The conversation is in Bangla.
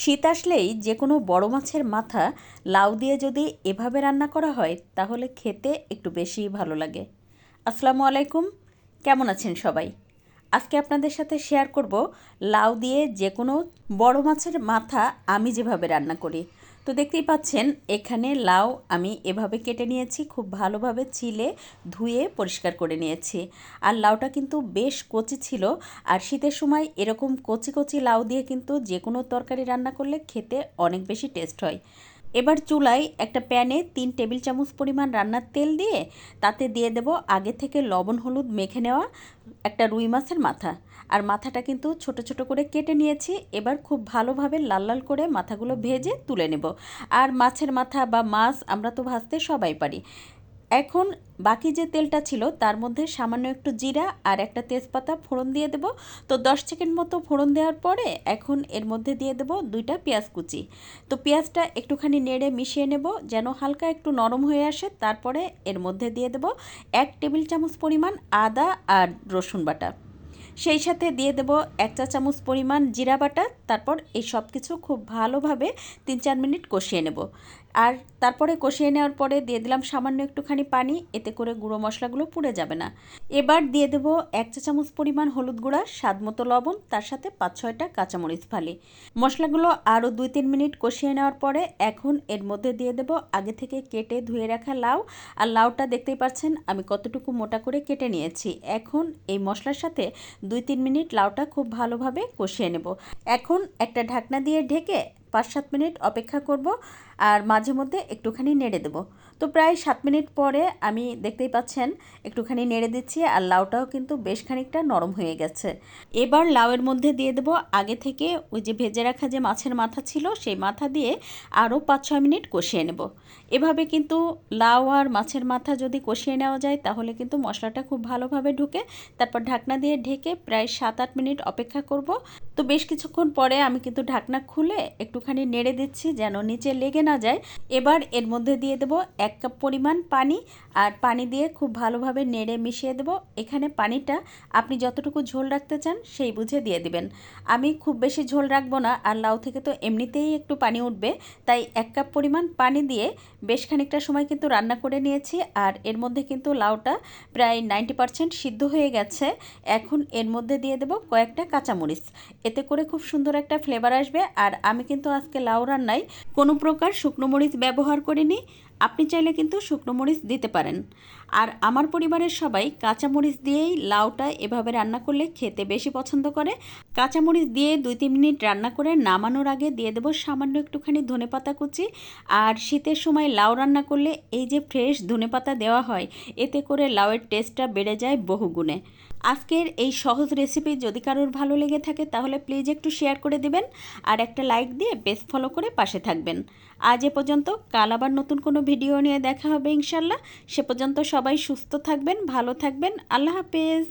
শীত আসলেই যে কোনো বড় মাছের মাথা লাউ দিয়ে যদি এভাবে রান্না করা হয়, তাহলে খেতে একটু বেশিই ভালো লাগে। আসসালামু আলাইকুম, কেমন আছেন সবাই? আজকে আপনাদের সাথে শেয়ার করব, লাউ দিয়ে যে কোনো বড় মাছের মাথা আমি যেভাবে রান্না করি। তো দেখতেই পাচ্ছেন, এখানে লাউ আমি এভাবে কেটে নিয়েছি, খুব ভালোভাবে চিলে ধুয়ে পরিষ্কার করে নিয়েছি। আর লাউটা কিন্তু বেশ কচি ছিল, আর শীতের সময় এরকম কচি কচি লাউ দিয়ে কিন্তু যে কোনো তরকারি রান্না করলে খেতে অনেক বেশি টেস্ট হয়। এবার চুলায় একটা প্যানে তিন টেবিল চামচ পরিমাণ রান্নার তেল দিয়ে তাতে দিয়ে দেব আগে থেকে লবণ, হলুদ মেখে নেওয়া একটা রুই মাছের মাথা। আর মাথাটা কিন্তু ছোট ছোট করে কেটে নিয়েছি। এবার খুব ভালোভাবে লাল লাল করে মাথাগুলো ভেজে তুলে নেব। আর মাছের মাথা বা মাছ আমরা তো ভাজতে সবাই পারি। এখন বাকি যে তেলটা ছিল, তার মধ্যে সামান্য একটু জিরা আর একটা তেজপাতা ফোড়ন দিয়ে দেব। তো দশ সেকেন্ড মতো ফোড়ন দেওয়ার পরে এখন এর মধ্যে দিয়ে দেব দুইটা পেঁয়াজ কুচি। তো পেঁয়াজটা একটুখানি নেড়ে মিশিয়ে নেব, যেন হালকা একটু নরম হয়ে আসে। তারপরে এর মধ্যে দিয়ে দেব এক টেবিল চামচ পরিমাণ আদা আর রসুন বাটা। সেই সাথে দিয়ে দেব এক চা চামচ পরিমাণ জিরা বাটা। তারপর এই সব কিছু খুব ভালোভাবে তিন চার মিনিট কষিয়ে নেব। আর তারপরে কষিয়ে নেওয়ার পরে দিয়ে দিলাম সামান্য একটুখানি পানি, এতে করে গুঁড়ো মশলাগুলো পুড়ে যাবে না। এবার দিয়ে দেব এক চা চামচ পরিমাণ হলুদ গুঁড়া, স্বাদ মতো লবণ, তার সাথে পাঁচ ছয়টা কাঁচামরিচ ফালি। মশলাগুলো আরও দুই তিন মিনিট কষিয়ে নেওয়ার পরে এখন এর মধ্যে দিয়ে দেব আগে থেকে কেটে ধুয়ে রাখা লাউ। আর লাউটা দেখতেই পাচ্ছেন, আমি কতটুকু মোটা করে কেটে নিয়েছি। এখন এই মশলার সাথে দুই তিন মিনিট লাউটা খুব ভালোভাবে কষিয়ে নেব। এখন একটা ঢাকনা দিয়ে ঢেকে পাঁচ সাত মিনিট অপেক্ষা করব। আর মাঝে মধ্যে একটুখানি নেড়ে দেবো। তো প্রায় সাত মিনিট পরে আমি দেখতেই পাচ্ছেন, একটুখানি নেড়ে দিচ্ছি আর লাউটাও কিন্তু বেশ খানিকটা নরম হয়ে গেছে। এবার লাউয়ের মধ্যে দিয়ে দেবো আগে থেকে ওই যে ভেজে রাখা যে মাছের মাথা ছিল, সেই মাথা দিয়ে আরও পাঁচ ছয় মিনিট কষিয়ে নেব। এভাবে কিন্তু লাউ আর মাছের মাথা যদি কষিয়ে নেওয়া যায়, তাহলে কিন্তু মশলাটা খুব ভালোভাবে ঢুকে। তারপর ঢাকনা দিয়ে ঢেকে প্রায় সাত আট মিনিট অপেক্ষা করব। তো বেশ কিছুক্ষণ পরে আমি কিন্তু ঢাকনা খুলে একটুখানি নেড়ে দিচ্ছি, যেন নিচে লেগে না যায়, এবার এর মধ্যে দিয়ে দেবো এক কাপ পরিমাণ পানি আর পানি দিয়ে খুব ভালোভাবে নেড়ে মিশিয়ে দেবো। এখানে পানিটা আপনি যতটুকু ঝোল রাখতে চান সেই বুঝে দিয়ে দিবেন। আমি খুব বেশি ঝোল রাখব না, আর লাউ থেকে তো এমনিতেই একটু পানি উঠবে, তাই এক কাপ পরিমাণ পানি দিয়ে বেশ খানিকটা সময় কিন্তু রান্না করে নিয়েছি, আর এর মধ্যে কিন্তু লাউটা প্রায় নাইনটি পারসেন্ট সিদ্ধ হয়ে গেছে। এখন এর মধ্যে দিয়ে দেবো কয়েকটা কাঁচামরিচ। এতে করে খুব সুন্দর একটা ফ্লেভার আসবে, আর আমি কিন্তু আজকে লাউ রান্নায় কোনো প্রকার শুকনো মরিচ ব্যবহার করিনি আপনি চাইলে কিন্তু শুকনো মরিচ দিতে পারেন। আর আমার পরিবারের সবাই কাঁচামরিচ দিয়েই লাউটা এভাবে রান্না করলে খেতে বেশি পছন্দ করে। কাঁচামরিচ দিয়ে দুই তিন মিনিট রান্না করে নামানোর আগে দিয়ে দেবো সামান্য একটুখানি ধনে পাতা কুচি। আর শীতের সময় লাউ রান্না করলে এই যে ফ্রেশ ধনে পাতা দেওয়া হয়, এতে করে লাউয়ের টেস্টটা বেড়ে যায় বহুগুণে। আজকের এই সহজ রেসিপি যদি কারোর ভালো লেগে থাকে তাহলে প্লিজ একটু শেয়ার করে দেবেন। আর একটা লাইক দিয়ে বেশ ফলো করে পাশে থাকবেন। আজ এ পর্যন্ত, কাল আবার নতুন কোনো ভিডিও নিয়ে দেখা হবে ইনশাল্লাহ। সে পর্যন্ত সবাই সুস্থ থাকবেন ভালো থাকবেন। আল্লাহ হাফেজ।